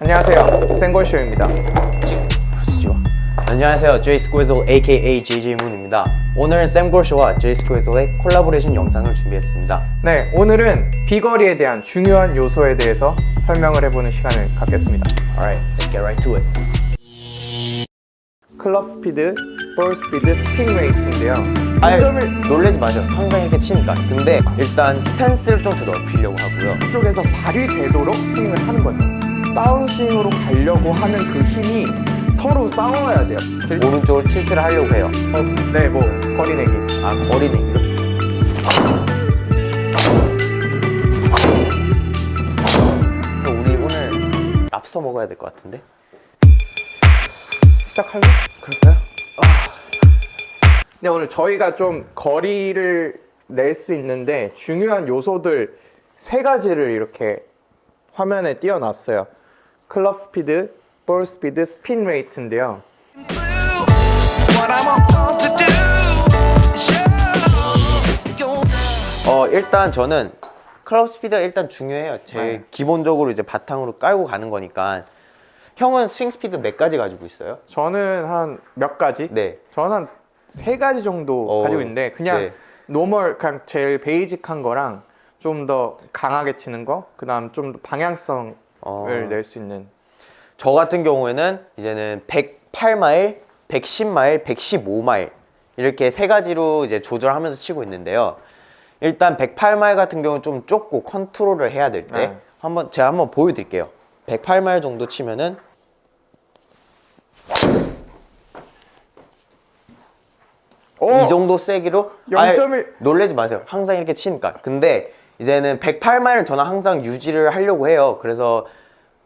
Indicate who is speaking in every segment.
Speaker 1: 안녕하세요. 생골쇼입니다.
Speaker 2: 안녕하세요. J Squizzle aka JJ Moon입니다. 오늘은 샘 골쇼와 J Squizzle의 콜라보레이션 영상을 준비했습니다.
Speaker 1: 네, 오늘은 비거리에 대한 중요한 요소에 대해서 설명을 해보는 시간을 갖겠습니다.
Speaker 2: Alright, let's get right to it.
Speaker 1: 클럽 스피드, 볼 스피드, 스핀 레이트인데요.
Speaker 2: 아예
Speaker 1: 점을
Speaker 2: 놀라지 마세요. 항상 이렇게 치니까. 근데 일단 스탠스를 좀 더 넓히려고 하고요.
Speaker 1: 이쪽에서 발휘되도록 스윙을 하는 거죠. 다운 스윙으로 가려고 하는 그 힘이 서로 싸워야 돼요. 들-
Speaker 2: 오른쪽으로 틸트를 하려고 해요.
Speaker 1: 어, 네, 뭐 거리 내기.
Speaker 2: 아, 거리 내기로. 우리 오늘 랍스터 먹어야 될 것 같은데?
Speaker 1: 시작할래? 그럴까요? 네, 오늘 저희가 좀 거리를 낼 수 있는데 중요한 요소들 세 가지를 이렇게 화면에 띄워놨어요. 클럽 스피드, 볼 스피드, 스핀 레이트인데요.
Speaker 2: 어 일단 저는 클럽 스피드가 일단 중요해요. 제
Speaker 1: 네.
Speaker 2: 기본적으로 이제 바탕으로 깔고 가는 거니까. 형은 스윙 스피드 몇 가지 가지고 있어요?
Speaker 1: 저는 한 몇 가지?
Speaker 2: 네.
Speaker 1: 저는 한 세 가지 정도
Speaker 2: 어,
Speaker 1: 가지고 있는데 그냥
Speaker 2: 네.
Speaker 1: 노멀 그냥 제일 베이직한 거랑 좀 더 강하게 치는 거, 그다음 좀더 방향성을
Speaker 2: 어.
Speaker 1: 낼 수 있는.
Speaker 2: 저 같은 경우에는 이제는 108마일, 110마일, 115마일 이렇게 세 가지로 이제 조절하면서 치고 있는데요. 일단 108마일 같은 경우는 좀 좁고 컨트롤을 해야 될 때
Speaker 1: 네.
Speaker 2: 한번 제가 한번 보여드릴게요. 108마일 정도 치면은
Speaker 1: 오!
Speaker 2: 이 정도 세기로
Speaker 1: 0.1.
Speaker 2: 아예 놀래지 마세요. 항상 이렇게 치니까. 근데 이제는 108마일은 저는 항상 유지를 하려고 해요. 그래서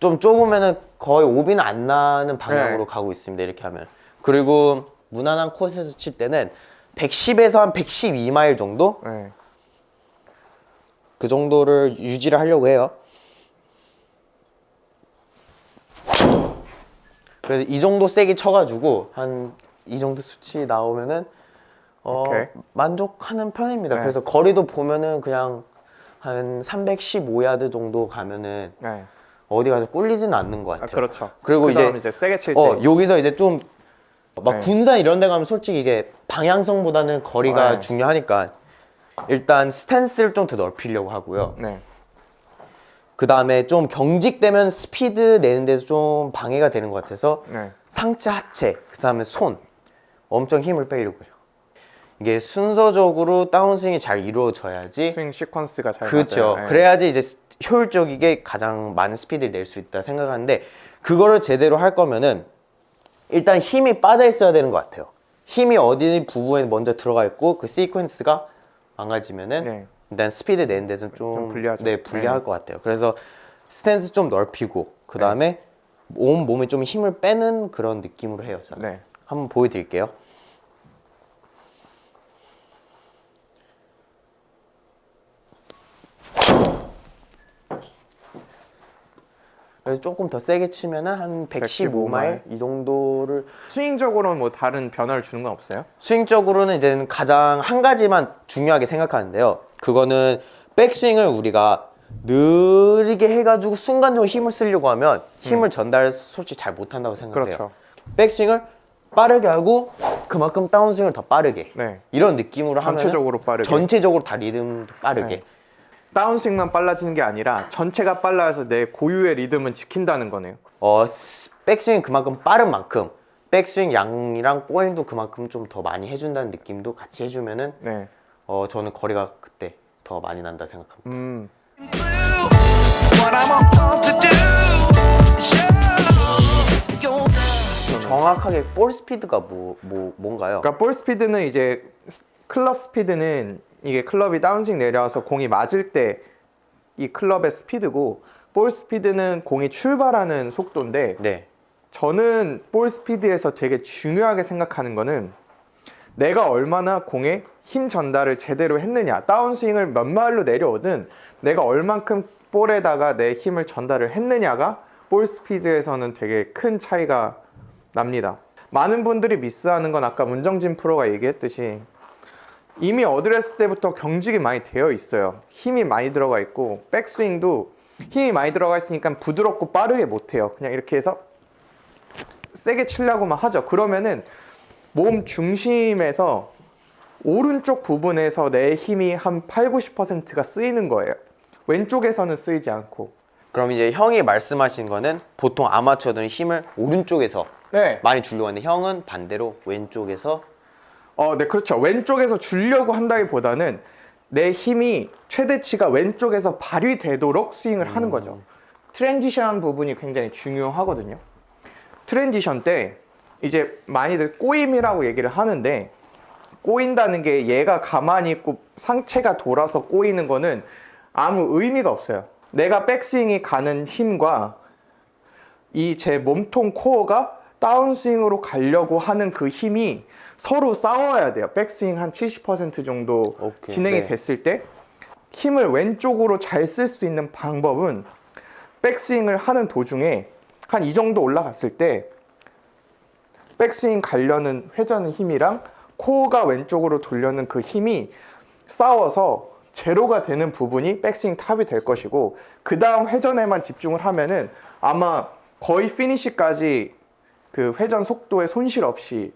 Speaker 2: 좀 좁으면은 거의 오비는 안 나는 방향으로
Speaker 1: 네.
Speaker 2: 가고 있습니다. 이렇게 하면. 그리고 무난한 코스에서 칠 때는 110에서 한 112마일 정도?
Speaker 1: 네.
Speaker 2: 그 정도를 유지를 하려고 해요. 그래서 이 정도 세게 쳐가지고 한 이 정도 수치 나오면은 어. 만족하는 편입니다.
Speaker 1: 네.
Speaker 2: 그래서 거리도 보면은 그냥 한 315야드 정도 가면은
Speaker 1: 네.
Speaker 2: 어디 가서 꿀리지는 않는 것
Speaker 1: 아,
Speaker 2: 같아요.
Speaker 1: 그렇죠.
Speaker 2: 그리고
Speaker 1: 그다음
Speaker 2: 이제
Speaker 1: 이제 세게 칠 때.
Speaker 2: 어 여기서 이제 좀 막
Speaker 1: 네.
Speaker 2: 군산 이런 데 가면 솔직히 이게 방향성보다는 거리가
Speaker 1: 네.
Speaker 2: 중요하니까 일단 스탠스를 좀 더 넓히려고 하고요.
Speaker 1: 네.
Speaker 2: 그 다음에 좀 경직되면 스피드 내는 데서 좀 방해가 되는 것 같아서
Speaker 1: 네.
Speaker 2: 상체, 하체, 그 다음에 손 엄청 힘을 빼려고 해요. 이게 순서적으로 다운스윙이 잘 이루어져야지
Speaker 1: 스윙 시퀀스가 잘
Speaker 2: 그렇죠.
Speaker 1: 맞아요. 네.
Speaker 2: 그래야지 이제 스- 효율적이게 가장 많은 스피드를 낼 수 있다 생각하는데 그거를 제대로 할 거면은 일단 힘이 빠져 있어야 되는 것 같아요. 힘이 어디 부분에 먼저 들어가 있고 그 시퀀스가 망가지면은
Speaker 1: 네.
Speaker 2: 일단 스피드 내는 데서는 좀,
Speaker 1: 좀 불리하죠.
Speaker 2: 네, 불리할
Speaker 1: 네.
Speaker 2: 것 같아요. 그래서 스탠스 좀 넓히고 그 다음에 온 몸에 좀 힘을 빼는 그런 느낌으로 해요. 저는.
Speaker 1: 네.
Speaker 2: 한번 보여드릴게요. 그래서 조금 더 세게 치면은 한 115마일 이 정도를
Speaker 1: 스윙적으로는 뭐 다른 변화를 주는 건 없어요?
Speaker 2: 스윙적으로는 이제 가장 한 가지만 중요하게 생각하는데요. 그거는 백스윙을 우리가 느리게 해가지고 순간적으로 힘을 쓰려고 하면 힘을 전달 솔직히 잘 못한다고 생각해요.
Speaker 1: 음. 그렇죠.
Speaker 2: 백스윙을 빠르게 하고 그만큼 다운스윙을 더 빠르게
Speaker 1: 네.
Speaker 2: 이런 느낌으로 하면
Speaker 1: 전체적으로 빠르게.
Speaker 2: 전체적으로 다 리듬도 빠르게
Speaker 1: 네. 다운스윙만 빨라지는 게 아니라 전체가 빨라서 내 고유의 리듬은 지킨다는 거네요.
Speaker 2: 어 스- 백스윙 그만큼 빠른 만큼 백스윙 양이랑 꼬임도 그만큼 좀 더 많이 해준다는 느낌도 같이 해주면은
Speaker 1: 네.
Speaker 2: 어 저는 거리가 그때 더 많이 난다 생각합니다.
Speaker 1: 음.
Speaker 3: What I'm about to do. Show you.
Speaker 2: 정확하게 볼 스피드가 뭐, 뭐 뭔가요?
Speaker 1: 그러니까 볼 스피드는 이제 스- 클럽 스피드는 이게 클럽이 다운스윙 내려와서 공이 맞을 때 이 클럽의 스피드고 볼 스피드는 공이 출발하는 속도인데
Speaker 2: 네.
Speaker 1: 저는 볼 스피드에서 되게 중요하게 생각하는 거는 내가 얼마나 공에 힘 전달을 제대로 했느냐 다운스윙을 몇 마일로 내려오든 내가 얼만큼 볼에다가 내 힘을 전달을 했느냐가 볼 스피드에서는 되게 큰 차이가 납니다 많은 분들이 미스하는 건 아까 문정진 프로가 얘기했듯이 이미 어드레스 때부터 경직이 많이 되어 있어요 힘이 많이 들어가 있고 백스윙도 힘이 많이 들어가 있으니까 부드럽고 빠르게 못 해요. 그냥 이렇게 해서 세게 치려고만 하죠. 그러면은 몸 중심에서 오른쪽 부분에서 내 힘이 한 8, 90%가 쓰이는 거예요. 왼쪽에서는 쓰이지 않고.
Speaker 2: 그럼 이제 형이 말씀하신 거는 보통 아마추어들은 힘을 오른쪽에서
Speaker 1: 네.
Speaker 2: 많이 주려고 하는데 형은 반대로 왼쪽에서
Speaker 1: 어, 네, 그렇죠. 왼쪽에서 주려고 한다기보다는 내 힘이 최대치가 왼쪽에서 발휘되도록 스윙을 하는 거죠. 트랜지션 부분이 굉장히 중요하거든요. 트랜지션 때 이제 많이들 꼬임이라고 얘기를 하는데 꼬인다는 게 얘가 가만히 있고 상체가 돌아서 꼬이는 거는 아무 의미가 없어요. 내가 백스윙이 가는 힘과 이 제 몸통 코어가 다운스윙으로 가려고 하는 그 힘이 서로 싸워야 돼요. 백스윙 한 70% 정도
Speaker 2: 오케이,
Speaker 1: 진행이
Speaker 2: 네.
Speaker 1: 됐을 때 힘을 왼쪽으로 잘 쓸 수 있는 방법은 백스윙을 하는 도중에 한 이 정도 올라갔을 때 백스윙 가려는 회전 힘이랑 코어가 왼쪽으로 돌려는 그 힘이 싸워서 제로가 되는 부분이 백스윙 탑이 될 것이고 그 다음 회전에만 집중을 하면은 아마 거의 피니시까지 그 회전 속도에 손실 없이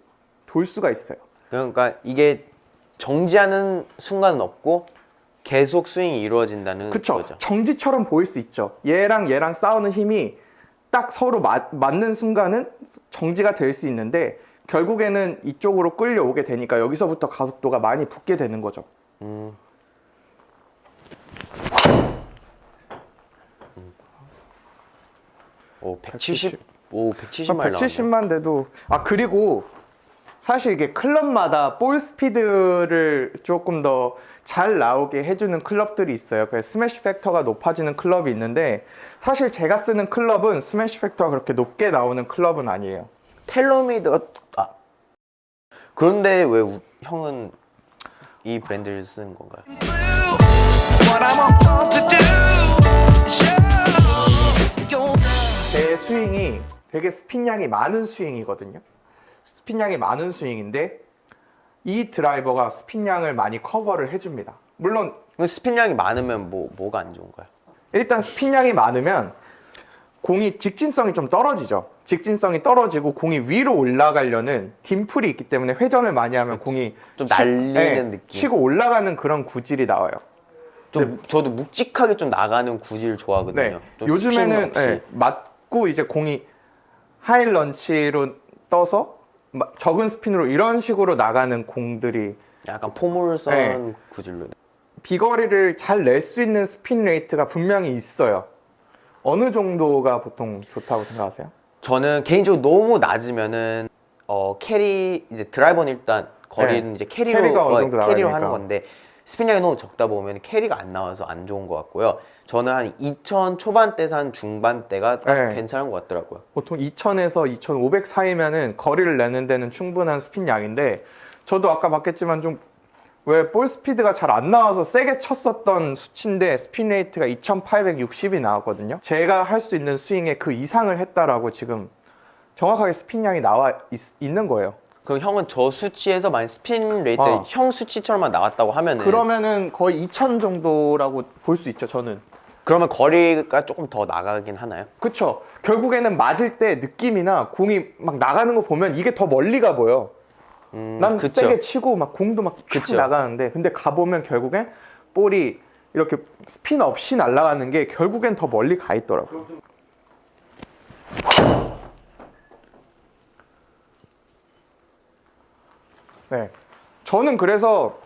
Speaker 1: 돌 수가 있어요.
Speaker 2: 그러니까 이게 정지하는 순간은 없고 계속 스윙이 이루어진다는
Speaker 1: 그쵸?
Speaker 2: 거죠.
Speaker 1: 정지처럼 보일 수 있죠. 얘랑 얘랑 싸우는 힘이 딱 서로 맞, 맞는 순간은 정지가 될 수 있는데 결국에는 이쪽으로 끌려오게 되니까 여기서부터 가속도가 많이 붙게 되는 거죠.
Speaker 2: 음. 오 170, 오 170마일
Speaker 1: 170만 돼도 아 그리고 사실 이게 클럽마다 볼 스피드를 조금 더 잘 나오게 해주는 클럽들이 있어요. 그래서 스매시 팩터가 높아지는 클럽이 있는데 사실 제가 쓰는 클럽은 스매시 팩터가 그렇게 높게 나오는 클럽은 아니에요.
Speaker 2: 텔로미드가 아 그런데 왜 우- 형은 이 브랜드를 쓰는 건가요?
Speaker 3: What I'm about to do. Show your
Speaker 1: 제 스윙이 되게 스핀량이 많은 스윙이거든요. 스핀량이 많은 스윙인데 이 드라이버가 스핀량을 많이 커버를 해줍니다. 물론
Speaker 2: 스핀량이 많으면 뭐 뭐가 안 좋은가요?
Speaker 1: 일단 스핀량이 많으면 공이 직진성이 좀 떨어지죠. 직진성이 떨어지고 공이 위로 올라가려는 딤플이 있기 때문에 회전을 많이 하면 공이
Speaker 2: 좀
Speaker 1: 치-
Speaker 2: 날리는
Speaker 1: 네,
Speaker 2: 느낌.
Speaker 1: 치고 올라가는 그런 구질이 나와요.
Speaker 2: 좀 저도 묵직하게 좀 나가는 구질을 좋아하거든요.
Speaker 1: 네.
Speaker 2: 좀
Speaker 1: 요즘에는
Speaker 2: 없이.
Speaker 1: 네, 맞고 이제 공이 하이 런치로 떠서 마- 적은 스핀으로 이런 식으로 나가는 공들이
Speaker 2: 약간 포물선
Speaker 1: 네.
Speaker 2: 구질로.
Speaker 1: 비거리를 잘 낼 수 있는 스핀 레이트가 분명히 있어요. 어느 정도가 보통 좋다고 생각하세요?
Speaker 2: 저는 개인적으로 너무 낮으면은 어 캐리 이제 드라이버는 일단 거리는
Speaker 1: 네.
Speaker 2: 이제 캐리로
Speaker 1: 캐리가 어,
Speaker 2: 캐리로. 하는 건데 스핀량이 너무 적다 보면 캐리가 안 나와서 안 좋은 것 같고요. 저는 한2000 초반대에서 한 중반대가 딱
Speaker 1: 네.
Speaker 2: 괜찮은 것 같더라고요.
Speaker 1: 보통 2000에서 2500 사이면은 거리를 내는 데는 충분한 스핀 양인데 저도 아까 봤겠지만 좀 왜 볼 스피드가 잘 안 나와서 세게 쳤었던 수치인데 스핀 레이트가 2860이 나왔거든요. 제가 할 수 있는 스윙의 그 이상을 했다라고 지금 정확하게 스핀 양이 나와 있, 는 거예요.
Speaker 2: 그럼 형은 저 수치에서 만약 스핀 레이트
Speaker 1: 어.
Speaker 2: 형 수치처럼만 나왔다고 하면은
Speaker 1: 그러면은 거의 2000 정도라고 볼 수 있죠, 저는.
Speaker 2: 그러면 거리가 조금 더 나가긴 하나요?
Speaker 1: 그쵸. 결국에는 맞을 때 느낌이나 공이 막 나가는 거 보면 이게 더 멀리 가 보여.
Speaker 2: 음,
Speaker 1: 난
Speaker 2: 그쵸.
Speaker 1: 세게 치고 막 공도 막쫙
Speaker 2: 그쵸.
Speaker 1: 나가는데 근데 가보면 결국엔 볼이 이렇게 스핀 없이 날아가는 게 결국엔 더 멀리 가 있더라고요. 네. 저는 그래서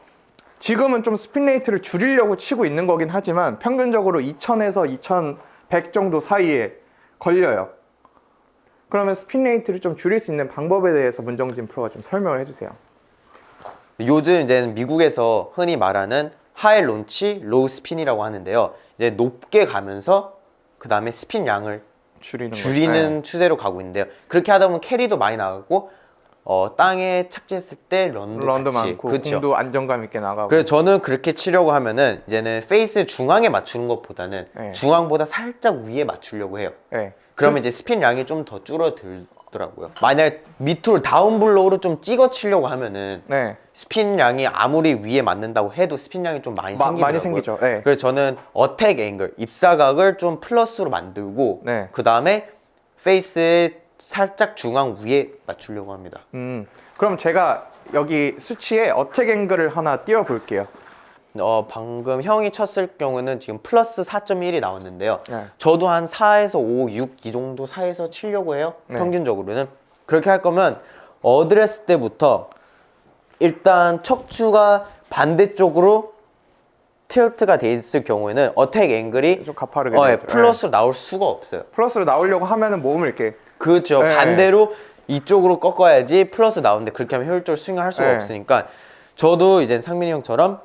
Speaker 1: 지금은 좀 스핀 레이트를 줄이려고 치고 있는 거긴 하지만 평균적으로 2000에서 2100 정도 사이에 걸려요. 그러면 스핀 레이트를 좀 줄일 수 있는 방법에 대해서 문정진 프로가 좀 설명을 해주세요.
Speaker 2: 요즘 이제 미국에서 흔히 말하는 하이 론치, 로우 스핀이라고 하는데요. 이제 높게 가면서 그 다음에 스핀 양을
Speaker 1: 줄이는 거.
Speaker 2: 줄이는 추세로 가고 있는데요. 그렇게 하다 보면 캐리도 많이 나가고 어, 땅에 착지했을 때 런도,
Speaker 1: 런도
Speaker 2: 같이.
Speaker 1: 많고
Speaker 2: 그쵸.
Speaker 1: 공도 안정감 있게 나가고.
Speaker 2: 그래서 저는 그렇게 치려고 하면은 이제는 페이스 중앙에 맞추는 것보다는
Speaker 1: 네.
Speaker 2: 중앙보다 살짝 위에 맞추려고 해요.
Speaker 1: 네.
Speaker 2: 그러면 이제 스핀 양이 좀 더 줄어들더라고요. 만약 밑으로 다운블로우로 좀 찍어 치려고 하면은
Speaker 1: 네.
Speaker 2: 스핀량이 아무리 위에 맞는다고 해도 스핀량이 좀 많이
Speaker 1: 마-
Speaker 2: 생기더라고요.
Speaker 1: 많이 생기죠. 네.
Speaker 2: 그래서 저는 어택 앵글, 입사각을 좀 플러스로 만들고
Speaker 1: 네.
Speaker 2: 그 다음에 페이스의 살짝 중앙 위에 맞추려고 합니다.
Speaker 1: 음. 그럼 제가 여기 수치에 어택 앵글을 하나 띄워 볼게요.
Speaker 2: 어, 방금 형이 쳤을 경우는 지금 플러스 4.1이 나왔는데요.
Speaker 1: 네.
Speaker 2: 저도 한 4에서 5, 6 이 정도 사이에서 치려고 해요.
Speaker 1: 네.
Speaker 2: 평균적으로는. 그렇게 할 거면 어드레스 때부터 일단 척추가 반대쪽으로 틸트가 돼 있을 경우에는 어택 앵글이
Speaker 1: 좀 가파르게
Speaker 2: 어, 예. 플러스로 나올 수가 없어요.
Speaker 1: 플러스로 나오려고 하면은 몸을 이렇게
Speaker 2: 그렇죠.
Speaker 1: 네.
Speaker 2: 반대로 이쪽으로 꺾어야지 플러스 나오는데 그렇게 하면 효율적으로 스윙을 할 수가
Speaker 1: 네.
Speaker 2: 없으니까 저도 이제 상민이 형처럼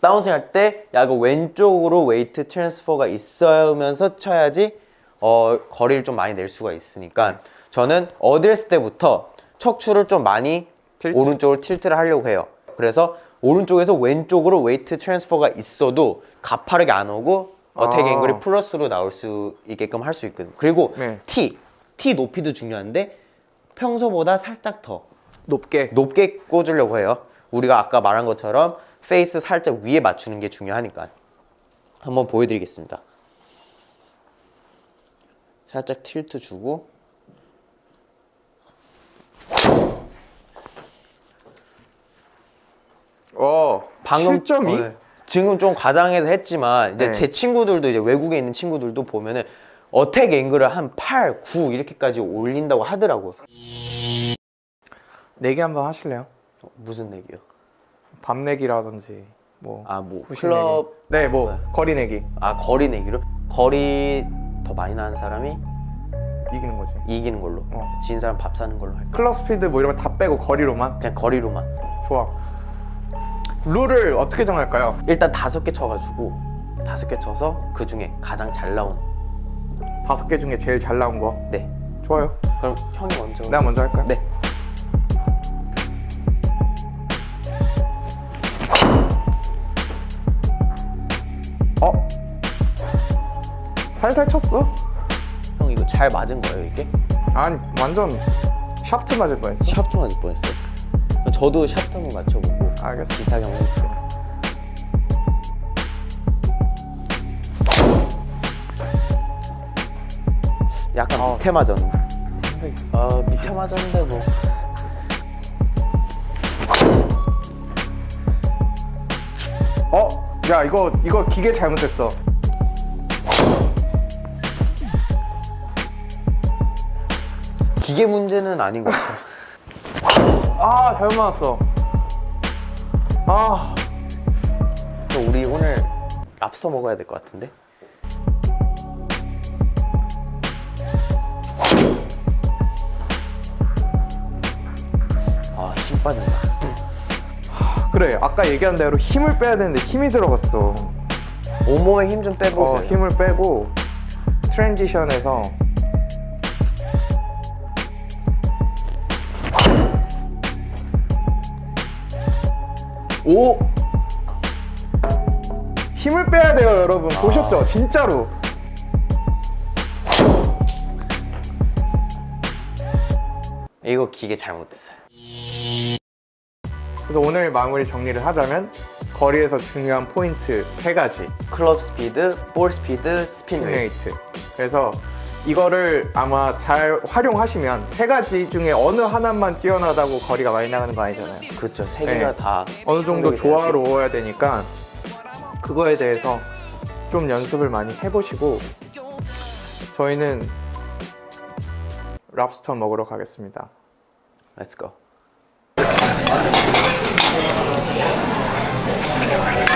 Speaker 2: 다운스윙 할때 약간 왼쪽으로 웨이트 트랜스퍼가 있으면서 쳐야지 어, 거리를 좀 많이 낼 수가 있으니까 저는 어드레스 때부터 척추를 좀 많이
Speaker 1: 틸트?
Speaker 2: 오른쪽으로 틸트를 하려고 해요. 그래서 오른쪽에서 왼쪽으로 웨이트 트랜스퍼가 있어도 가파르게 안 오고 어택
Speaker 1: 아.
Speaker 2: 앵글이 플러스로 나올 수 있게끔 할 수 있거든요. 그리고
Speaker 1: 네.
Speaker 2: T, T 높이도 중요한데 평소보다 살짝 더
Speaker 1: 높게
Speaker 2: 높게 꽂으려고 해요. 우리가 아까 말한 것처럼 페이스 살짝 위에 맞추는 게 중요하니까. 한번 보여드리겠습니다. 살짝 틸트 주고
Speaker 1: 어,
Speaker 2: 방금
Speaker 1: 7.2?
Speaker 2: 어, 네. 지금 좀 과장해서 했지만 이제
Speaker 1: 네.
Speaker 2: 제 친구들도 이제 외국에 있는 친구들도 보면은 어택 앵글을 한 8, 9 이렇게까지 올린다고 하더라고요.
Speaker 1: 내기 한번 하실래요?
Speaker 2: 어, 무슨 얘기요?
Speaker 1: 밤 내기라든지 뭐
Speaker 2: 아뭐 클럽
Speaker 1: 내기. 네, 뭐
Speaker 2: 네.
Speaker 1: 거리 내기
Speaker 2: 아 거리 내기로 거리 더 많이 나는 사람이
Speaker 1: 이기는 거지.
Speaker 2: 이기는 걸로
Speaker 1: 어.
Speaker 2: 진 사람 밥 사는 걸로 할까?
Speaker 1: 클럽 스피드 뭐 이런 거 다 빼고 거리로만
Speaker 2: 그냥 거리로만
Speaker 1: 좋아. 룰을 어떻게 정할까요?
Speaker 2: 일단 다섯 개 쳐가지고 다섯 개 쳐서 그 중에 가장 잘 나온
Speaker 1: 다섯 개 중에 제일 잘 나온 거.
Speaker 2: 네
Speaker 1: 좋아요.
Speaker 2: 그럼 형이 먼저
Speaker 1: 내가 먼저 할까요?
Speaker 2: 네
Speaker 1: 어? 살살 쳤어?
Speaker 2: 형 이거 잘 맞은 거예요 이게?
Speaker 1: 아니 완전 샤프트 맞을 뻔했어.
Speaker 2: 샤프트 맞을 뻔했어요 저도 샤프트 한번 맞춰보고
Speaker 1: 알겠어.
Speaker 2: 비슷하게 한번 해볼게요 약간
Speaker 1: 어.
Speaker 2: 밑에 맞았는데 아 밑에 맞았는데 뭐
Speaker 1: 어? 야 이거 이거 기계 잘못했어.
Speaker 2: 기계 문제는 아닌 것 같아요
Speaker 1: 아 잘못 맞았어. 아
Speaker 2: 또 우리 오늘 랍스터 먹어야 될 것 같은데 빠진다.
Speaker 1: 그래 아까 얘기한 대로 힘을 빼야 되는데 힘이 들어갔어.
Speaker 2: 온몸에 힘좀
Speaker 1: 어,
Speaker 2: 빼보세요.
Speaker 1: 힘을 빼고 트랜지션에서
Speaker 2: 오!
Speaker 1: 힘을 빼야 돼요 여러분. 보셨죠? 진짜로.
Speaker 2: 이거 기계 잘못됐어요
Speaker 1: 그래서 오늘 마무리 정리를 하자면 거리에서 중요한 포인트 세 가지
Speaker 2: 클럽 스피드, 볼 스피드, 스핀 레이트
Speaker 1: 레이트 그래서 이거를 아마 잘 활용하시면 세 가지 중에 어느 하나만 뛰어나다고 거리가 많이 나가는 거 아니잖아요
Speaker 2: 그렇죠 세
Speaker 1: 네.
Speaker 2: 개가 다
Speaker 1: 어느 정도. 조화로워야 되니까 그거에 대해서 좀 연습을 많이 해보시고 저희는 랍스터 먹으러 가겠습니다.
Speaker 2: Let's go Thank you.